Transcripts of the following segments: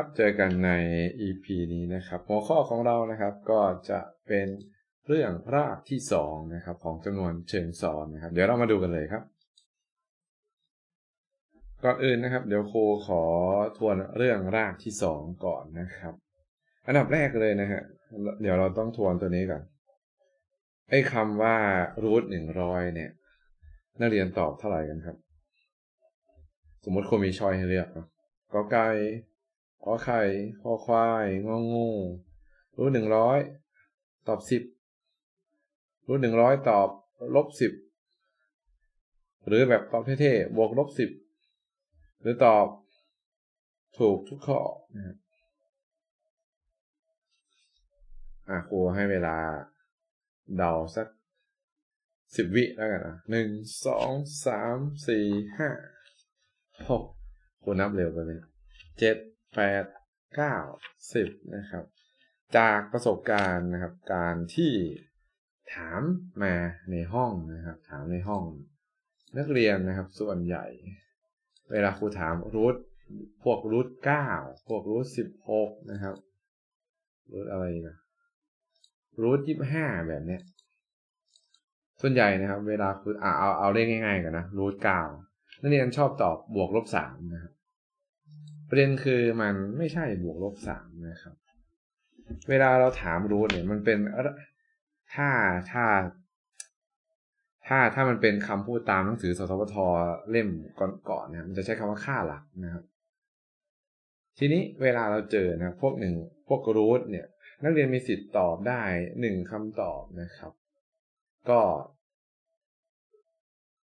ครับ เจอกันใน EP นี้นะครับ หัวข้อของเรานะครับก็จะเป็นเรื่องรากที่สองนะครับของจำนวนเชิงซ้อนนะครับ เดี๋ยวเรามาดูกันเลยครับ ก่อนอื่นนะครับ เดี๋ยวครูขอทวนเรื่องรากที่สองก่อนนะครับ อันดับแรกเลยนะฮะเดี๋ยวเราต้องทวนตัวนี้ก่อนไอ้คำว่ารูทหนึ่งร้อยเนี่ย นักเรียนตอบเท่าไหร่กันครับ สมมติครูมีชอยให้เลือกนะกอไก่ ขอไข่คอควาย งองู รูทหนึ่งร้อยตอบสิบรูทหนึ่งร้อยตอบลบสิบหรือแบบตอบเท่ๆบวกลบสิบหรือตอบ ถูกทุกข้ออะครูให้เวลาเดาสักสิบวิแล้วกันนะหนึ่งสองสามสี่ห้าหกครูนับเร็วไปเลยเจ็ด แปดเก้าสิบนะครับ จากประสบการณ์นะครับ การที่ถามมาในห้องนะครับ ถามในห้อง นักเรียนนะครับ ส่วนใหญ่ เวลาครูถามรูทพวกรูทเก้าพวกรูทสิบหกนะครับรูทอะไรนะรูทยี่ห้าแบบเนี้ยส่วนใหญ่นะครับ เวลาคืออ่าเอาเอาเลขง่ายๆกันนะรูทเก้านักเรียนชอบตอบบวกลบสามนะครับ ประเด็นคือมันไม่ใช่บวกลบสามนะครับ เวลาเราถามรูทเนี่ยมันเป็นถ้าถ้า ถ้าถ้ามันเป็นคำพูดตามหนังสือสทวทเล่มก่อนๆเนี่ยมันจะใช้คำว่าค่าหลักนะครับ ทีนี้เวลาเราเจอนะพวกหนึ่งพวกรูทเนี่ย นักเรียนมีสิทธิ์ตอบได้หนึ่งคำตอบนะครับ ก็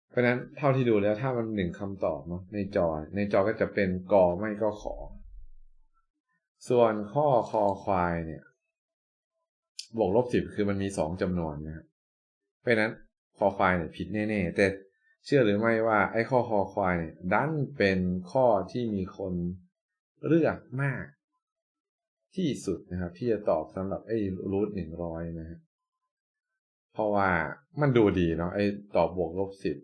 เพราะนั้นเท่าที่ดูแล้วถ้ามันหนึ่งคำตอบเนาะในจอ ในจอก็จะเป็นกอไม่ก็ขอ ส่วนข้อคอควายเนี่ย บวกลบสิบคือมันมีสองจำนวนนะครับเพราะนั้นคอควายเนี่ยผิดแน่ๆแต่เชื่อหรือไม่ว่าไอ้ข้อคอควายเนี่ยดันเป็นข้อที่มีคนเลือกมาก ที่สุดนะครับ ที่จะตอบสำหรับไอ้รูทหนึ่งร้อยนะฮะ เพราะว่ามันดูดีเนาะไอ้ตอบวกลบสิบ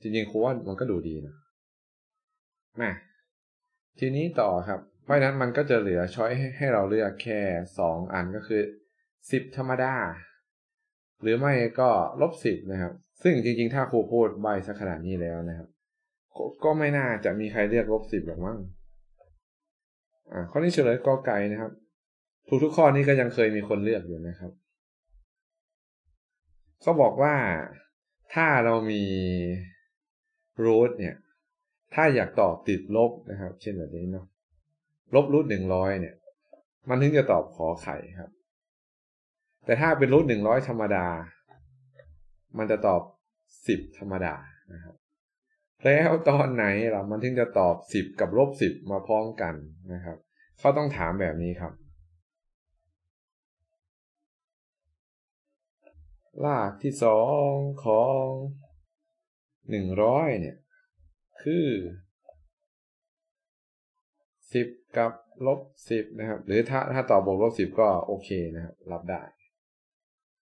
จริงๆครูว่ามันก็ดูดีนะมาทีนี้ต่อครับ เพราะนั้นมันก็จะเหลือช้อยให้เราเลือกแค่สองอันก็คือสิบธรรมดา หรือไม่ก็ลบสิบนะครับ ซึ่งจริงๆ ถ้าครูพูดใบสักขนาดนี้แล้วนะครับก็ไม่น่าจะมีใครเลือกลบสิบหรอกมั้งอ่าข้อนี้เฉลยกอไก่นะครับทุกทุกข้อนี้ก็ยังเคยมีคนเลือกอยู่นะครับ เขาบอกว่าถ้าเรามีรูทเนี่ย ถ้าอยากตอบติดลบนะครับ เช่นแบบนี้เนาะลบรูทหนึ่งร้อยเนี่ย มันถึงจะตอบขอไข่ครับ แต่ถ้าเป็นรูทหนึ่งร้อยธรรมดา มันจะตอบสิบธรรมดานะครับแล้วตอนไหนล่ะมันถึงจะตอบสิบกับลบสิบมาพร้อมกันนะครับเขาต้องถามแบบนี้ครับ รากที่สองของหนึ่งร้อยเนี่ย คือสิบกับลบสิบนะครับ หรือถ้าถ้าตอบบวกลบสิบก็โอเคนะครับ รับได้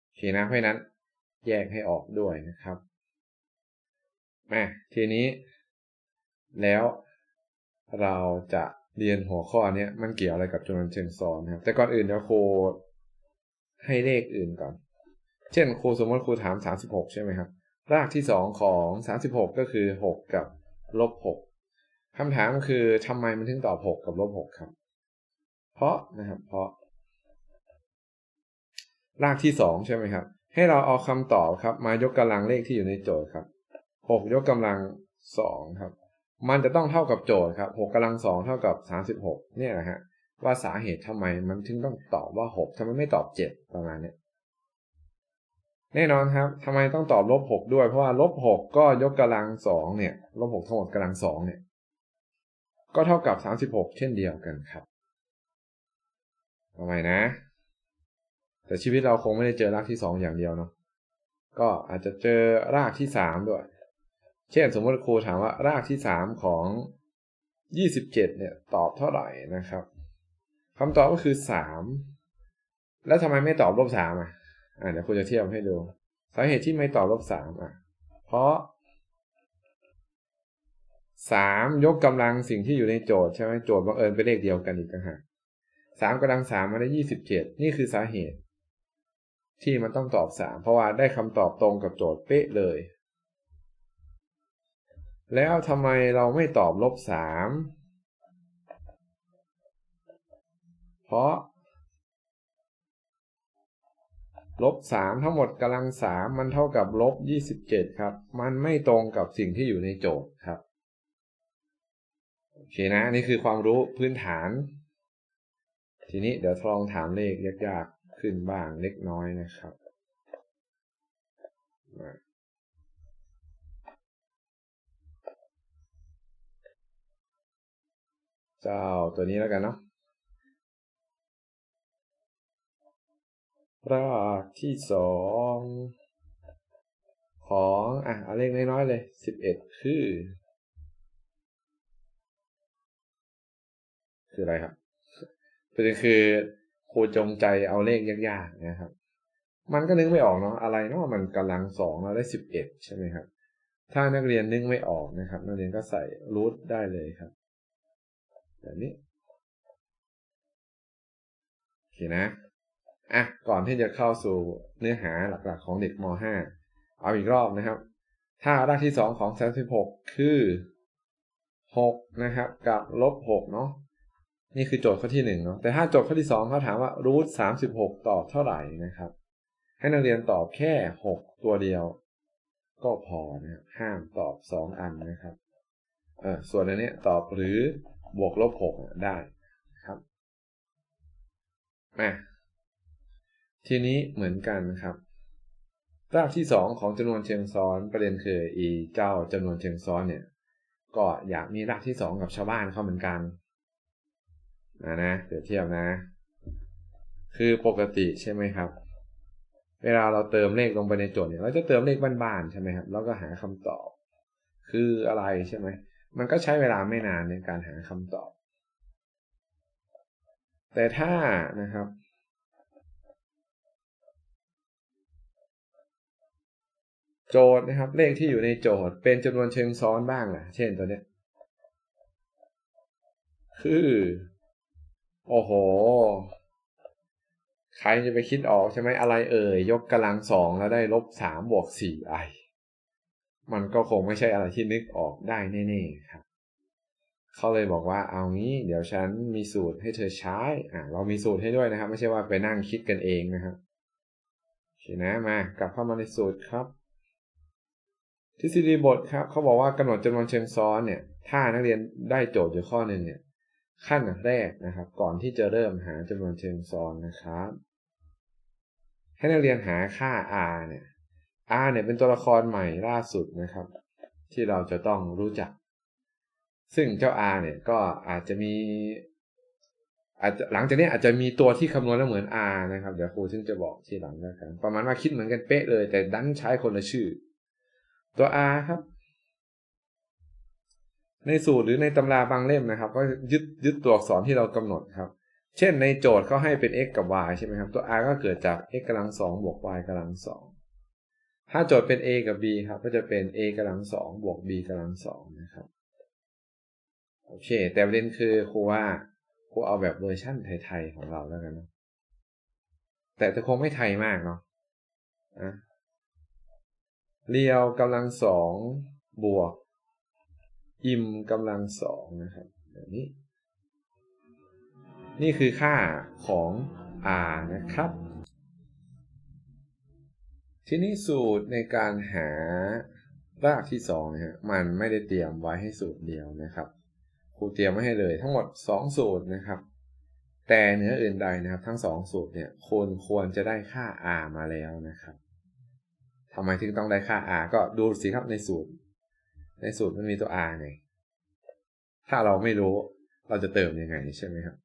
โอเคนะเพราะนั้น แยกให้ออกด้วยนะครับมาทีนี้ แล้วเราจะเรียนหัวข้อนี้มันเกี่ยวอะไรกับจำนวนเชิงซ้อนนะครับ แต่ก่อนอื่นเดี๋ยวครูให้เลขอื่นก่อน เช่นครูสมมติครูถามสามสิบหกใช่ไหมครับ รากที่สองของสามสิบหกก็คือหกกับลบหกคำถามคือทำไมมันถึงตอบหกกับลบหกครับ เพราะนะครับ เพราะ รากที่สองใช่ไหมครับ ให้เราเอาคำตอบครับ มายกกำลังเลขที่อยู่ในโจทย์ครับหกยกกำลังสองครับ มันจะต้องเท่ากับโจทย์ครับหกกำลังสองเท่ากับสามสิบหกเนี่ยนะฮะว่าสาเหตุทำไมมันถึงต้องตอบว่าหกทำไมไม่ตอบเจ็ดประมาณนี้ แน่นอนครับทำไมต้องตอบลบหกด้วย เพราะว่าลบหกก็ยกกำลังสองเนี่ยลบหกทั้งหมดกำลังสองเนี่ย ก็เท่ากับสามสิบหกเช่นเดียวกันครับทำไมนะ แต่ชีวิตเราคงไม่ได้เจอรากที่สองอย่างเดียวเนาะก็อาจจะเจอรากที่สามด้วย เช่นสมมติครูถามว่ารากที่สามของยี่สิบเจ็ดเนี่ยตอบเท่าไหร่นะครับคำตอบก็คือสามแล้วทำไมไม่ตอบลบสามอะ อ่าเดี๋ยวครูจะเทียบให้ดูสาเหตุที่ไม่ตอบลบสามอะ เพราะสามยกกำลังสิ่งที่อยู่ในโจทย์ใช่ไหมโจทย์บังเอิญเป็นเลขเดียวกันอีกต่างหากสามกำลังสามมาได้ยี่สิบเจ็ดนี่คือสาเหตุ ที่มันต้องตอบสามเพราะว่าได้คำตอบตรงกับโจทย์เป๊ะเลย แล้วทำไมเราไม่ตอบลบสามเพราะ ลบสามทั้งหมดกำลังสามมันเท่ากับลบยี่สิบเจ็ดครับ มันไม่ตรงกับสิ่งที่อยู่ในโจทย์ครับโอเคนะนี่คือความรู้พื้นฐาน ทีนี้เดี๋ยวลองถามเลขยากๆขึ้นบ้างเล็กน้อยนะครับเจ้าตัวนี้แล้วกันเนาะ รากที่สองของอะเอาเลขน้อยๆเลยสิบเอ็ดคือ คืออะไรครับประเด็นคือครูจงใจเอาเลขยากๆนะครับ มันก็นึกไม่ออกเนาะอะไรเนาะมันกำลังสองเราได้สิบเอ็ดใช่ไหมครับ ถ้านักเรียนนึกไม่ออกนะครับ นักเรียนก็ใส่รูทได้เลยครับแบบนี้โอเคนะ อะก่อนที่จะเข้าสู่เนื้อหาหลักๆของเด็กม .5 เอาอีกรอบนะครับถ้ารากที่สองของ36คือ6นะครับ กับลบ6เนาะนี่คือโจทย์ข้อที่1เนาะแต่ถ้าโจทย์ข้อที่2เขาถามว่ารูท36ตอบเท่าไหร่นะครับ ให้นักเรียนตอบแค่ 6 ตัวเดียว ก็พอนะห้ามตอบ 2 อันนะครับเออส่วนอันนี้ตอบหรือบวกลบ6ได้ครับมา ทีนี้เหมือนกันครับรากที่สองของจำนวนเชิงซ้อนประเด็นคืออีเจ้าจำนวนเชิงซ้อนเนี่ย ก็อยากมีรากที่สองกับชาวบ้านเขาเหมือนกันนะนะเปรียบเทียบนะ คือปกติใช่ไหมครับ เวลาเราเติมเลขลงไปในโจทย์เนี่ย เราจะเติมเลขบ้านๆใช่ไหมครับ แล้วก็หาคำตอบ คืออะไรใช่ไหมมันก็ใช้เวลาไม่นานในการหาคำตอบ แต่ถ้านะครับ โจทย์นะครับ เลขที่อยู่ในโจทย์ เป็นจำนวนเชิงซ้อนบ้างล่ะ เช่นตัวเนี้ย คือ โอ้โห ใครจะไปคิดออกใช่ไหมอะไรเอ่ย ยกกำลังสองแล้วได้ลบสามบวกสี่ไอ มันก็คงไม่ใช่อะไรที่นึกออกได้แน่ๆครับเขาเลยบอกว่าเอางี้เดี๋ยวฉันมีสูตรให้เธอใช้ อ่าเรามีสูตรให้ด้วยนะครับ ไม่ใช่ว่าไปนั่งคิดกันเองนะครับโอเคนะมากลับเข้ามาในสูตรครับ ทฤษฎีบทครับเขาบอกว่ากำหนดจำนวนเชิงซ้อนเนี่ย ถ้านักเรียนได้โจทย์อยู่ข้อหนึ่งเนี่ย ขั้นแรกนะครับ ก่อนที่จะเริ่มหาจำนวนเชิงซ้อนนะครับ ให้นักเรียนหาค่า r เนี่ย r เนี่ยเป็นตัวละครใหม่ล่าสุดนะครับ ที่เราจะต้องรู้จัก ซึ่งเจ้า r เนี่ยก็อาจจะมีอาจจะหลังจากนี้อาจจะมีตัวที่คำนวณแล้วเหมือน r นะครับ เดี๋ยวครูซึ่งจะบอกทีหลังแล้วกันประมาณว่าคิดเหมือนกันเป๊ะเลย แต่ดันใช้คนละชื่อ ตัว r ครับ ในสูตรหรือในตำราบางเล่มนะครับ ก็ยึดยึดตัวอักษรที่เรากำหนดครับ เช่นในโจทย์เขาให้เป็น x กับ y ใช่ไหมครับ ตัว r ก็เกิดจาก x กำลังสองบวก y กำลังสองถ้าโจทย์เป็น a กับ b ครับ ก็จะเป็น a กำลังสองบวก b กำลังสองนะครับโอเค แต่ประเด็นคือครูว่าครูเอาแบบเวอร์ชั่นไทยๆของเราแล้วกันนะแต่จะคงไม่ไทยมากเนาะนะ เรียวกำลังสองบวก อิมกำลังสองนะครับแบบนี้ นี่คือค่าของ r นะครับ ทีนี้สูตรในการหารากที่สองนะฮะมันไม่ได้เตรียมไว้ให้สูตรเดียวนะครับครูเตรียมไว้ให้เลยทั้งหมด 2 สูตรนะครับ แต่เหนืออื่นใดนะครับ ทั้ง 2 สูตรเนี่ยคุณควรจะได้ค่า r มาแล้วนะครับ ทำไมถึงต้องได้ค่า r ก็ดูสิครับในสูตร ในสูตรมันมีตัว r ไง ถ้าเราไม่รู้เราจะเติมยังไงใช่ไหมครับ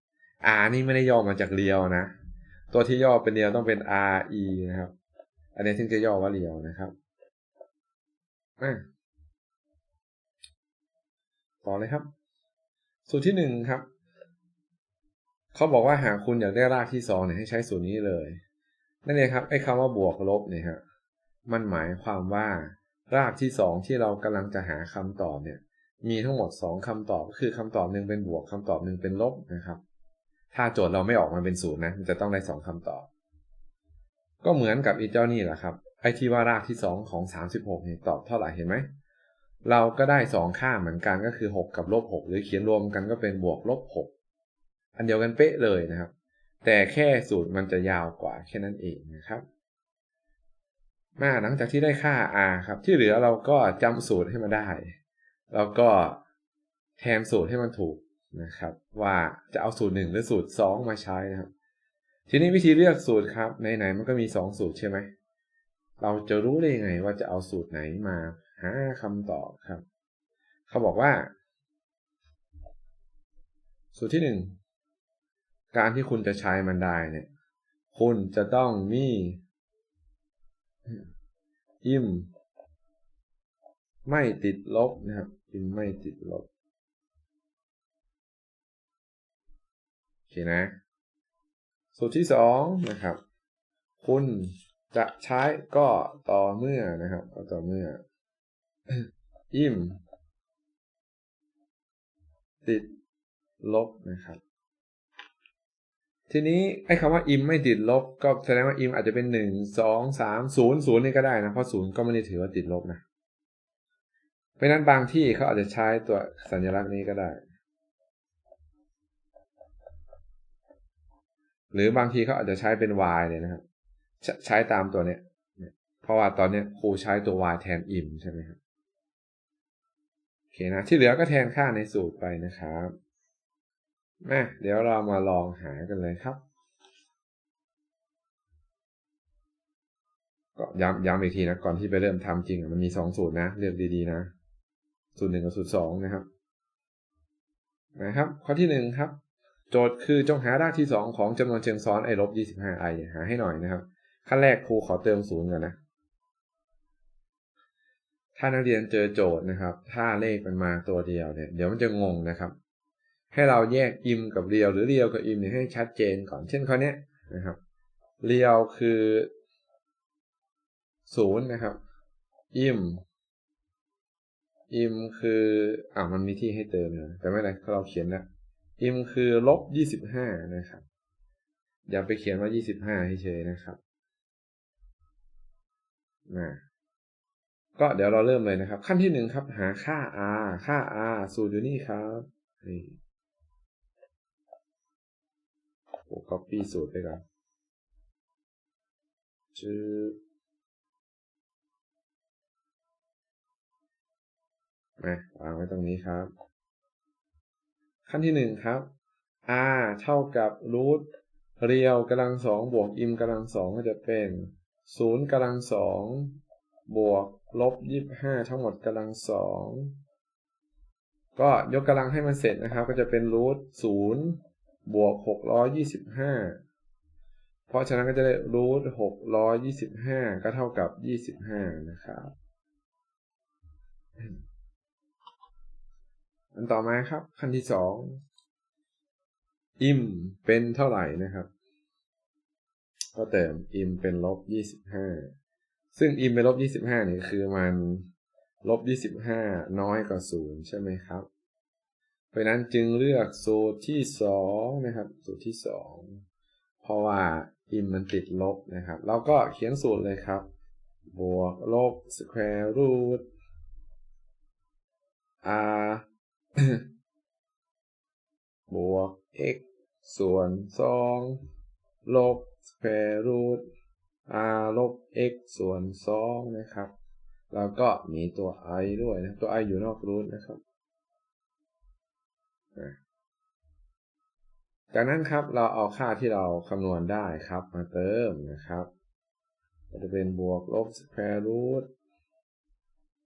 r นี่ไม่ได้ย่อมาจากเรียวนะ ตัวที่ย่อเป็นเรียวต้องเป็น r e นะครับ อันนี้ถึงจะย่อว่าเรียวนะครับต่อเลยครับ สูตรที่หนึ่งครับ เขาบอกว่าหากคุณอยากได้รากที่สองเนี่ยให้ใช้สูตรนี้เลย นั่นเองครับไอ้คำว่าบวกลบเนี่ยครับ มันหมายความว่า รากที่สองที่เรากำลังจะหาคำตอบเนี่ย มีทั้งหมดสองคำตอบก็คือคำตอบหนึ่งเป็นบวกคำตอบหนึ่งเป็นลบนะครับ ถ้าโจทย์เราไม่ออกมาเป็นศูนย์นะมันจะต้องได้สองคำตอบ ก็เหมือนกับอีเจ้านี่แหละครับไอที่ว่ารากที่สองของสามสิบหกเนี่ยตอบเท่าไหร่เห็นไหมเราก็ได้สองค่าเหมือนกันก็คือหกกับลบหกหรือเขียนรวมกันก็เป็นบวกลบหกอันเดียวกันเป๊ะเลยนะครับ แต่แค่สูตรมันจะยาวกว่าแค่นั้นเองนะครับ มาหลังจากที่ได้ค่า r ครับ ที่เหลือเราก็จำสูตรให้มาได้ แล้วก็แทนสูตรให้มันถูกนะครับ ว่าจะเอาสูตรหนึ่งหรือสูตรสองมาใช้นะครับ ทีนี้วิธีเลือกสูตรครับไหนๆมันก็มีสองสูตรใช่ไหมเราจะรู้ได้ยังไงว่าจะเอาสูตรไหนมาหาคำตอบครับ เขาบอกว่า สูตรที่หนึ่งการที่คุณจะใช้มันได้เนี่ย คุณจะต้องมี อิ่ม ไม่ติดลบนะครับอิมไม่ติดลบ โอเคนะ สูตรที่สองนะครับ คุณจะใช้ก็ต่อเมื่อนะครับก็ต่อเมื่อ อิ่ม ติดลบนะครับ ทีนี้ไอ้คำว่าอิมไม่ติดลบ ก็แสดงว่าอิมอาจจะเป็นหนึ่งสองสามศูนย์ศูนย์นี่ก็ได้นะ เพราะศูนย์ก็ไม่ได้ถือว่าติดลบนะ เพราะนั้นบางที่เขาอาจจะใช้ตัวสัญลักษณ์นี้ก็ได้ หรือบางทีเขาอาจจะใช้เป็น y เลยนะครับใช้ตามตัวเนี้ย เพราะว่าตอนเนี้ยครูใช้ตัว y แทนอิมใช่ไหมครับโอเคนะที่เหลือก็แทนค่าในสูตรไปนะครับ มาเดี๋ยวเรามาลองหากันเลยครับ ก็ย้ำย้ำอีกทีนะก่อนที่ไปเริ่มทำจริงมันมีสองสูตรนะ เลือกดีๆนะ สูตรหนึ่งกับสูตรสองนะครับ นะครับ ข้อที่หนึ่งครับ โจทย์คือจงหารากที่สองของจำนวนเชิงซ้อนไอลบยี่สิบห้าไอหาให้หน่อยนะครับ ขั้นแรกครูขอเติมศูนย์ก่อนนะถ้านักเรียนเจอโจทย์นะครับ ถ้าเลขมันมาตัวเดียวเนี่ย เดี๋ยวมันจะงงนะครับ ให้เราแยกอิมกับเรียวหรือเรียวกับอิมเนี่ยให้ชัดเจนก่อนเช่นข้อนี้นะครับเรียวคือศูนย์นะครับ อิมอิมคืออ่ามันมีที่ให้เติมนะแต่ไม่ไรเราเขียนนะอิมคือลบยี่สิบห้านะครับ อย่าไปเขียนว่ายี่สิบห้าให้เฉยนะครับนะก็เดี๋ยวเราเริ่มเลยนะครับ ขั้นที่หนึ่งครับ หาค่า r ค่า r สูตรอยู่นี่ครับนี่ โอ้ copy สูตรไปก่อนชื่อมาวางไว้ตรงนี้ครับ ขั้นที่หนึ่งครับ r เท่ากับรูทเรียวกำลังสองบวกอิมกำลังสองก็จะเป็นศูนย์กำลังสองบวกลบยี่สิบห้าทั้งหมดกำลังสองก็ยกกำลังให้มันเสร็จนะครับ ก็จะเป็นรูทศูนย์ บวกหกร้อยยี่สิบห้าเพราะฉะนั้นก็จะได้รูทหกร้อยยี่สิบห้าก็เท่ากับยี่สิบห้านะครับ อันต่อมาครับ ขั้นที่สองอิมเป็นเท่าไหร่นะครับ ก็เติมอิมเป็นลบยี่สิบห้าซึ่งอิมเป็นลบยี่สิบห้านี่คือมันลบยี่สิบห้าน้อยกว่าศูนย์ใช่ไหมครับ เพราะนั้นจึงเลือกสูตรที่สองนะครับ สูตรที่สองเพราะว่าอิมมันติดลบนะครับ เราก็เขียนสูตรเลยครับ บวกลบ square root r บวก x ส่วนสองลบ square root r ลบ x ส่วนสองนะครับ แล้วก็มีตัว i ด้วยนะ ตัว i อยู่นอกรูทนะครับ จากนั้นครับเราเอาค่าที่เราคำนวณได้ครับมาเติมนะครับก็จะเป็นบวกลบ square root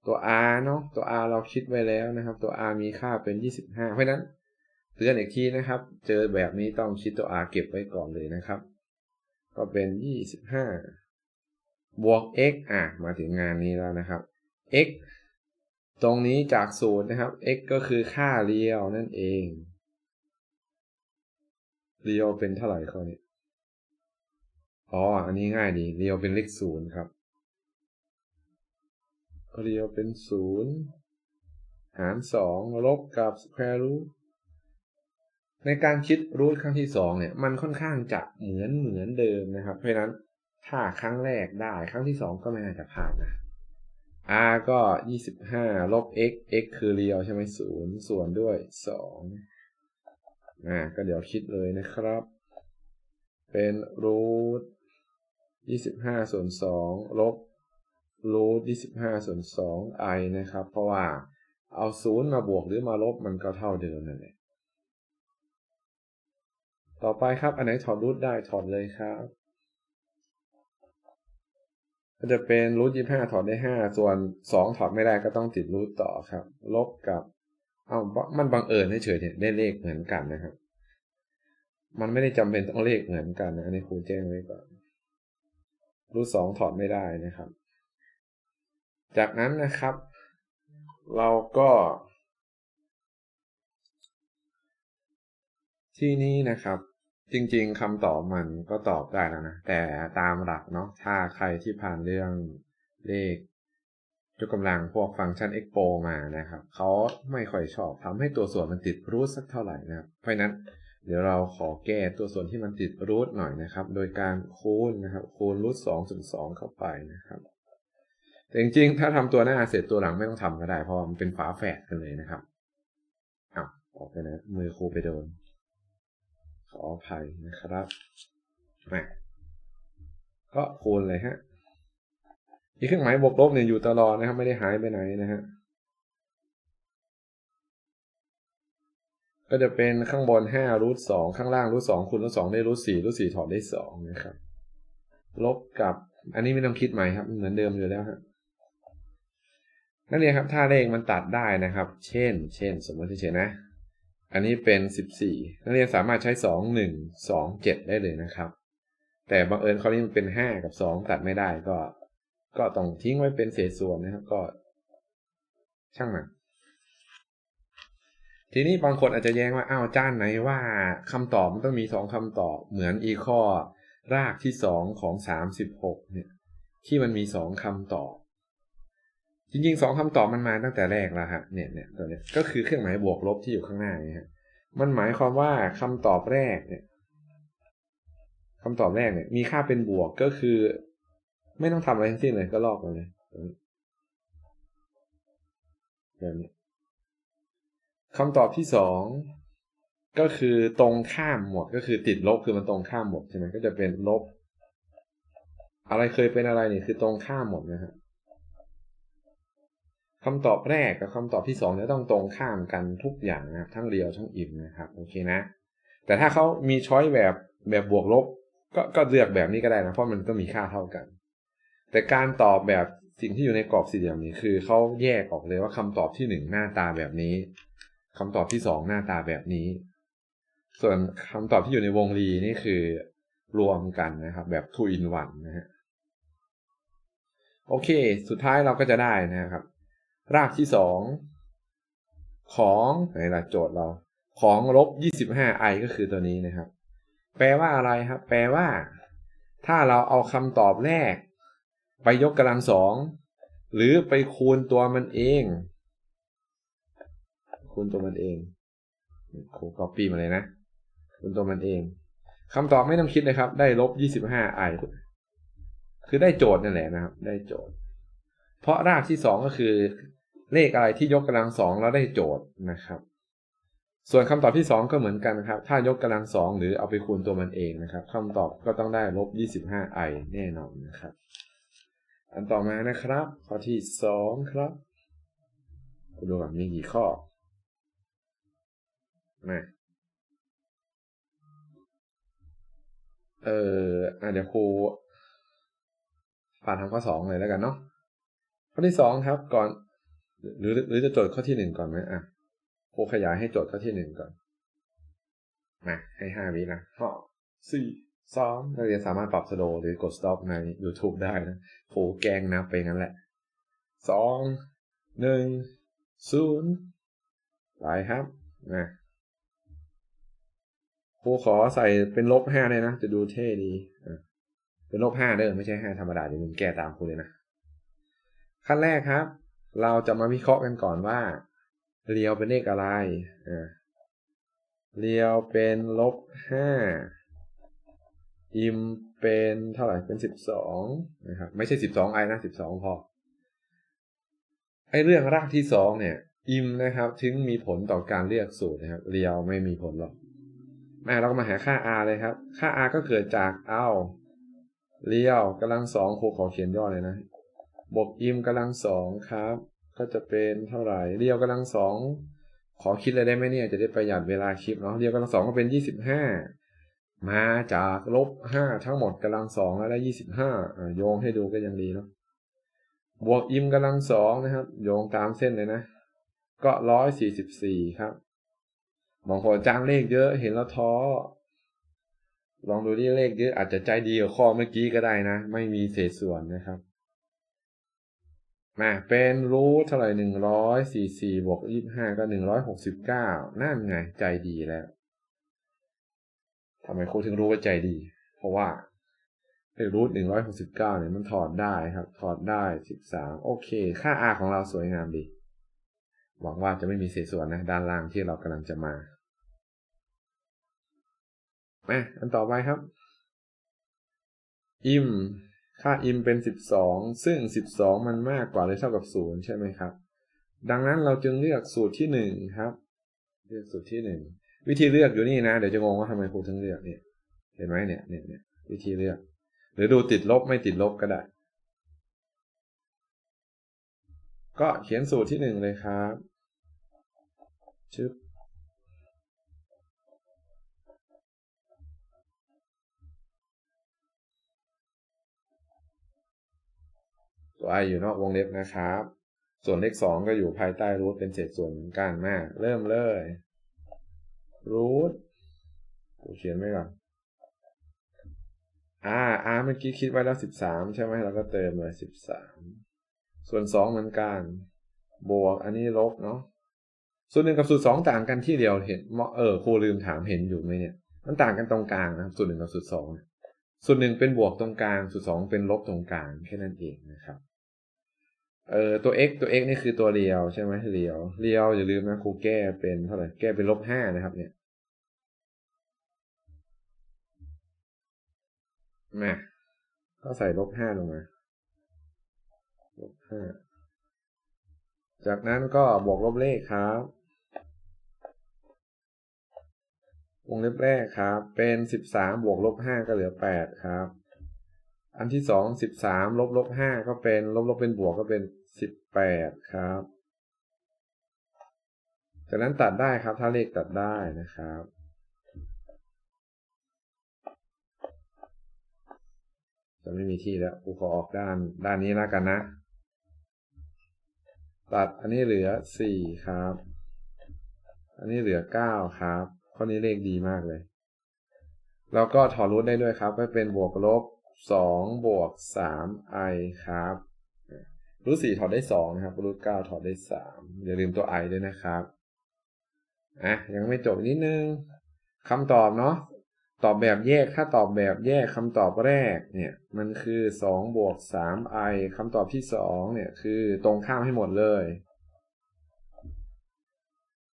ตัว r เนาะตัว r เราคิดไว้แล้วนะครับ ตัว r มีค่าเป็น 25 เพราะนั้นเตือนอีกทีนะครับ เจอแบบนี้ต้องคิดตัว r เก็บไว้ก่อนเลยนะครับ ก็เป็น 25 บวก x อะมาถึงงานนี้แล้วนะครับ x ตรงนี้จากสูตรนะครับ x ก็คือค่าเรียวนั่นเอง เรียวเป็นเท่าไหร่ข้อนี้ อ๋อ อันนี้ง่ายดี เรียวเป็นเลขศูนย์ครับ เรียวเป็นศูนย์หารสองลบกับ square root ในการคิดรูทครั้งที่สองเนี่ย มันค่อนข้างจะเหมือนเหมือนเดิมนะครับ เพราะฉะนั้นถ้าครั้งแรกได้ ครั้งที่สองก็ไม่น่าจะพลาดนะ r ก็ยี่สิบห้าลบ x x คือเรียวใช่ไหมศูนย์ส่วนด้วยสองอ่าก็เดี๋ยวคิดเลยนะครับ เป็นรูทยี่สิบห้าส่วนสองลบรูทยี่สิบห้าส่วนสอง i นะครับ เพราะว่าเอาศูนย์มาบวกหรือมาลบมันก็เท่าเดิมนั่นแหละต่อไปครับ อันไหนถอดรูทได้ถอดเลยครับ ก็จะเป็นรูทยี่ห้าถอดได้ห้าส่วนสองถอดไม่ได้ก็ต้องติดรูทต่อครับ ลบกับเอามันบังเอิญเฉยเนี่ยได้เลขเหมือนกันนะครับ มันไม่ได้จำเป็นต้องเลขเหมือนกันนะอันนี้ครูแจ้งไว้ก่อนรูทสองถอดไม่ได้นะครับ จากนั้นนะครับ เราก็ที่นี้นะครับ จริงๆคำตอบมันก็ตอบได้แล้วนะ แต่ตามหลักเนาะถ้าใครที่ผ่านเรื่องเลขยกกำลังพวกฟังก์ชัน expo มานะครับเขาไม่ค่อยชอบทำให้ตัวส่วนมันติดรูทสักเท่าไหร่นะครับ เพราะนั้น เดี๋ยวเราขอแก้ตัวส่วนที่มันติดรูทหน่อยนะครับ โดยการคูณนะครับ คูณรูทสองส่วนสองเข้าไปนะครับแต่จริงๆ ถ้าทำตัวหน้าเสร็จตัวหลังไม่ต้องทำก็ได้เพราะมันเป็นฝาแฝดกันเลยนะครับอ้าวออกไปนะมือครูไปโดน ขออภัยนะครับมาก็คูณเลยฮะ อีกเครื่องหมายบวกลบเนี่ยอยู่ตลอดนะครับ ไม่ได้หายไปไหนนะฮะ ก็จะเป็นข้างบนห้ารูทสองข้างล่างรูทสองคูณรูทสองได้รูทสี่รูทสี่ถอดได้สองนะครับ ลบกับ อันนี้ไม่ต้องคิดใหม่ครับ เหมือนเดิมอยู่แล้วฮะนักเรียนครับ ถ้าเลขมันตัดได้นะครับ เช่น เช่น สมมติเฉยๆนะ อันนี้เป็นสิบสี่นักเรียนสามารถใช้สองหนึ่งสองเจ็ดได้เลยนะครับ แต่บังเอิญข้อนี้มันเป็นห้ากับสองตัดไม่ได้ก็ ก็ต้องทิ้งไว้เป็นเศษส่วนนะครับ ก็ ช่างมันทีนี้บางคนอาจจะแย้งว่าอ้าวจ้านไหนว่าคำตอบมันต้องมีสองคำตอบ เหมือนอีข้อรากที่สองของสามสิบหกเนี่ย ที่มันมีสองคำตอบ จริงๆสองคำตอบมันมาตั้งแต่แรกแล้วฮะเนี่ยเนี่ยตัวเนี้ยก็คือเครื่องหมายบวกลบที่อยู่ข้างหน้านี่ฮะมันหมายความว่าคำตอบแรกเนี่ยคำตอบแรกเนี่ย มีค่าเป็นบวกก็คือ ไม่ต้องทำอะไรทั้งสิ้นเลยก็ลอกเลยแบบนี้คำตอบที่สองก็คือตรงข้ามหมดก็คือติดลบคือมันตรงข้ามหมดใช่ไหมก็จะเป็นลบ อะไรเคยเป็นอะไรนี่คือตรงข้ามหมดนะฮะ คำตอบแรกกับคำตอบที่สองจะต้องตรงข้ามกันทุกอย่างนะครับทั้งเรียวทั้งอิ่มนะครับโอเคนะ แต่ถ้าเขามีช้อยแบบแบบบวกลบ ก็ก็เลือกแบบนี้ก็ได้นะเพราะมันต้องมีค่าเท่ากัน แต่การตอบแบบสิ่งที่อยู่ในกรอบสี่เหลี่ยมนี้คือเขาแยกออกเลยว่าคำตอบที่หนึ่งหน้าตาแบบนี้คำตอบที่สองหน้าตาแบบนี้ ส่วนคำตอบที่อยู่ในวงรีนี่คือรวมกันนะครับ แบบ two in one นะฮะโอเค สุดท้ายเราก็จะได้นะครับ รากที่สองของไหนล่ะโจทย์เรา ของลบ 25i ก็คือตัวนี้นะครับ แปลว่าอะไรครับ แปลว่า ถ้าเราเอาคำตอบแรก ไปยกกำลังสองหรือไปคูณตัวมันเอง คูณตัวมันเองครูก๊อปปี้มาเลยนะ คูณตัวมันเองคำตอบไม่ต้องคิดเลยครับ ได้ลบ 25i คือได้โจทย์นั่นแหละนะครับ ได้โจทย์ เพราะรากที่สองก็คือ เลขอะไรที่ยกกำลังสองแล้วได้โจทย์นะครับ ส่วนคำตอบที่สองก็เหมือนกันครับ ถ้ายกกำลังสองหรือเอาไปคูณตัวมันเองนะครับคำตอบก็ต้องได้ลบ 25i แน่นอนนะครับ อันต่อมานะครับ ข้อที่สองครับดูก่อนมีกี่ข้อมาเอออะเดี๋ยวครูผ่านทางข้อสองเลยแล้วกันเนาะข้อที่สองครับก่อน หรือหรือจะโจทย์ข้อที่หนึ่งก่อนไหมอะครูขยายให้โจทย์ข้อที่หนึ่งก่อนมาให้ห้าวินะห้าสี่สองนักเรียนสามารถปรับสโลหรือกด stop ใน YouTube ได้นะครูแกงนับไปงั้นแหละสองหนึ่งศูนย์ไปครับนะครูขอใส่เป็นลบห้าเลยนะ จะดูเท่ดีเป็นลบห้าเด้อไม่ใช่ห้าธรรมดาเดี๋ยวมึงแก้ตามครูเลยนะ ขั้นแรกครับ เราจะมาวิเคราะห์กันก่อนว่าเรียวเป็นเลขอะไรอ่าเรียวเป็นลบห้าอิมเป็นเท่าไหร่เป็นสิบสองนะครับไม่ใช่สิบสองไอนะสิบสองพอไอเรื่องรากที่สองเนี่ย อิมนะครับ ถึงมีผลต่อการเลือกสูตรนะครับ เรียวไม่มีผลหรอกมาเราก็มาหาค่า r เลยครับ ค่า r ก็เกิดจากเอาเรียวกำลังสองครูขอเขียนย่อเลยนะ บวกอิมกำลังสองครับ ก็จะเป็นเท่าไหร่เรียวกำลังสองขอคิดเลยได้ไหมเนี่ยจะได้ประหยัดเวลาคลิปเนาะเรียวกำลังสองก็เป็นยี่สิบห้ามาจากลบห้าทั้งหมดกำลังสองแล้วได้ยี่สิบห้าโยงให้ดูก็ยังดีเนาะบวกอิมกำลังสองนะครับ โยงตามเส้นเลยนะ ก็ร้อยสี่สิบสี่ครับบางคนจำเลขเยอะเห็นแล้วท้อลองดูที่เลขเยอะอาจจะใจดีกว่าข้อเมื่อกี้ก็ได้นะ ไม่มีเศษส่วนนะครับ มาเป็นรูทเท่าไหร่หนึ่งร้อยสี่สี่บวกยี่ห้าก็หนึ่งร้อยหกสิบเก้านั่นไงใจดีแล้วทำไมครูถึงรู้ว่าใจดี เพราะว่าเลขรูทหนึ่งร้อยหกสิบเก้าเนี่ยมันถอดได้ครับ ถอดได้สิบสามโอเค ค่า r ของเราสวยงามดี หวังว่าจะไม่มีเศษส่วนนะ ด้านล่างที่เรากำลังจะมามาอันต่อไปครับ อิม ค่าอิมเป็นสิบสองซึ่งสิบสองมันมากกว่าหรือเท่ากับศูนย์ใช่ไหมครับ ดังนั้นเราจึงเลือกสูตรที่หนึ่งครับ เลือกสูตรที่หนึ่งวิธีเลือกอยู่นี่นะ เดี๋ยวจะงงว่าทำไมครูถึงเลือกเนี่ย เห็นไหมเนี่ยเนี่ยเนี่ยวิธีเลือก หรือดูติดลบไม่ติดลบก็ได้ ก็เขียนสูตรที่หนึ่งเลยครับชึบ ตัว i อยู่นอกวงเล็บนะครับ ส่วนเลขสองก็อยู่ภายใต้รูทเป็นเศษส่วนเหมือนกันมากเริ่มเลยรูทกูเขียนไว้ก่อน r r เมื่อกี้คิดไว้แล้วสิบสามใช่ไหมเราก็เติมเลยสิบสามส่วนสองเหมือนกัน บวกอันนี้ลบเนาะสูตรหนึ่งกับสูตรสองต่างกันที่เดียวเห็นเออครูลืมถามเห็นอยู่ไหมเนี่ย มันต่างกันตรงกลางนะครับสูตรหนึ่งกับสูตรสองสูตรหนึ่งเป็นบวกตรงกลางสูตรสองเป็นลบตรงกลางแค่นั้นเองนะครับ เออตัว x ตัว x นี่คือตัวเรียวใช่ไหมเรียวเรียวอย่าลืมนะครูแก้เป็นเท่าไหร่แก้เป็นลบห้านะครับ เนี่ยมาก็ใส่ลบห้าลงมาลบห้าจากนั้นก็บวกลบเลขครับ วงเล็บแรกครับ เป็นสิบสามบวกลบห้าก็เหลือแปดครับ อันที่สองสิบสามลบลบห้าก็เป็น ลบลบเป็นบวกก็เป็นสิบแปดครับ จากนั้นตัดได้ครับ ถ้าเลขตัดได้นะครับ จะไม่มีที่แล้วกูขอออกด้านด้านนี้แล้วกันนะ ตัดอันนี้เหลือสี่ครับ อันนี้เหลือเก้าครับข้อนี้เลขดีมากเลย แล้วก็ถอดรูทได้ด้วยครับก็เป็นบวกลบ สองบวกสามไอครับรูทสี่ถอดได้สองนะครับรูทเก้าถอดได้สามอย่าลืมตัวไอด้วยนะครับอะยังไม่จบนิดนึงคำตอบเนาะตอบแบบแยกถ้าตอบแบบแยกคำตอบแรกเนี่ยมันคือสองบวกสามไอคำตอบที่สองเนี่ยคือตรงข้ามให้หมดเลย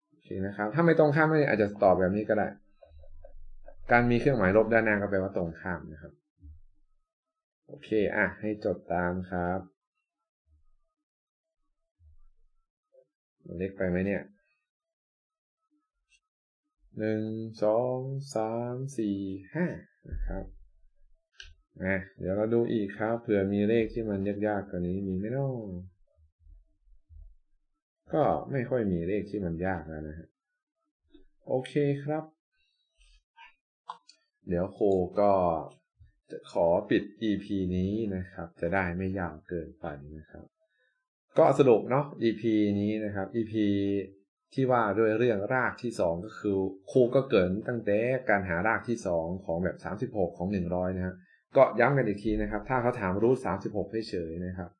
โอเคนะครับถ้าไม่ตรงข้ามไม่อาจจะตอบแบบนี้ก็ได้ การมีเครื่องหมายลบด้านหน้าก็แปลว่าตรงข้ามนะครับ โอเค อะ ให้จดตามครับ เล็กไปไหมเนี่ย หนึ่ง สอง สาม สี่ ห้า นะครับนะเดี๋ยวเราดูอีกครับ เผื่อมีเลขที่มันยากๆกว่านี้มีไหมน้องก็ไม่ค่อยมีเลขที่มันยากแล้วนะฮะ โอเคครับ เดี๋ยวโคก็ จะขอปิด EP นี้นะครับ จะได้ไม่ยาวเกินไปนะครับ ก็สรุปเนาะ EP นี้นะครับ EP ที่ว่าด้วยเรื่องรากที่สองก็คือครูก็เกิดตั้งแต่การหารากที่สองของแบบสามสิบหกของหนึ่งร้อยนะฮะก็ย้ำกันอีกทีนะครับ ถ้าเขาถามรูทสามสิบหกเฉยๆนะครับ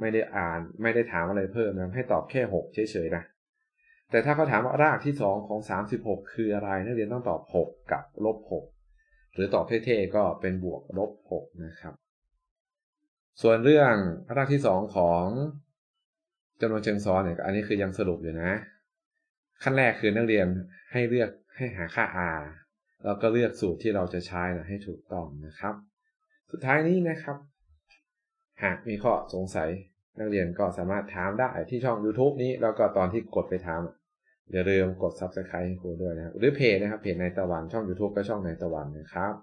ไม่ได้อ่านไม่ได้ถามอะไรเพิ่มนะให้ตอบแค่หกเฉยๆนะแต่ถ้าเขาถามว่ารากที่สองของสามสิบหกคืออะไรนักเรียนต้องตอบหกกับลบ หรือตอบเท่ๆก็เป็นบวกลบหกนะครับ ส่วนเรื่องรากที่สองของจำนวนเชิงซ้อนเนี่ยอันนี้คือยังสรุปอยู่นะ ขั้นแรกคือนักเรียนให้เลือกให้หาค่า r แล้วก็เลือกสูตรที่เราจะใช้นะให้ถูกต้องนะครับ สุดท้ายนี้นะครับ หากมีข้อสงสัยนักเรียนก็สามารถถามได้ที่ช่อง YouTube นี้แล้วก็ตอนที่กดไปถาม อย่าลืมกด Subscribe ให้ครูด้วยนะครับ หรือเพจนะครับเพจในตะวันช่อง YouTube ก็ช่องในตะวันนะครับ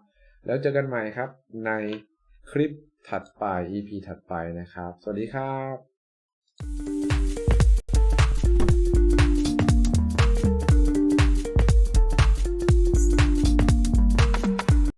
แล้วเจอกันใหม่ครับในคลิปถัดไป EP ถัดไปนะครับ สวัสดีครับ